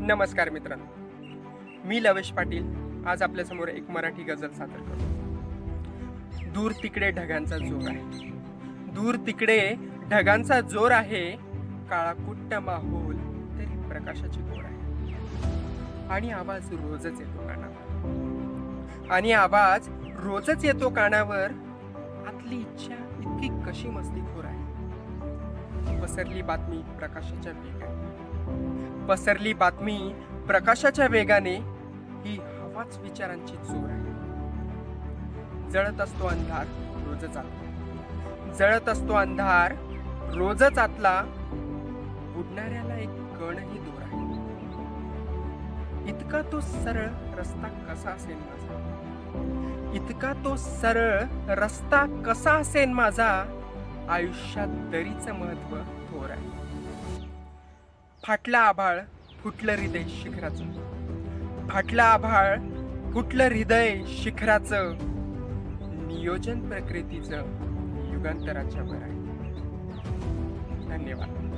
नमस्कार मित्रांनो. मी लवेश पाटील. आज आपल्यासमोर एक मराठी गझल सादर करतो. दूर तिकडे ढगांचा जोर आहे. दूर तिकडे ढगांचा जोर आहे. काळा कुट्ट माहोल तरी प्रकाशाची गोड आहे. आणि आवाज रोजच येतो कानावर. आणि आवाज रोजच येतो कानावर. आतली इच्छा इतकी कशी मस्तीखोर आहे. पसरली बातमी प्रकाशाच्या वेगात पसरली बातमी प्रकाशाच्या वेगाने ही हवाच विचारांची चोर आहे. जळत असतो अंधार रोजच आतला. जळत असतो अंधार रोजच आतला. बुडणाऱ्याला एक कणही दूर आहे. इतका तो सरळ रस्ता कसा असेल माझा? इतका तो सरळ रस्ता कसा असेल माझा? आयुष्यात दरीचं महत्त्व थोर आहे. फाटला आभाळ फुटलं हृदय शिखराचं. फाटलं आभाळ फुटलं हृदय शिखराचं. नियोजन प्रकृतीचं युगांतराच्या वर आहे धन्यवाद.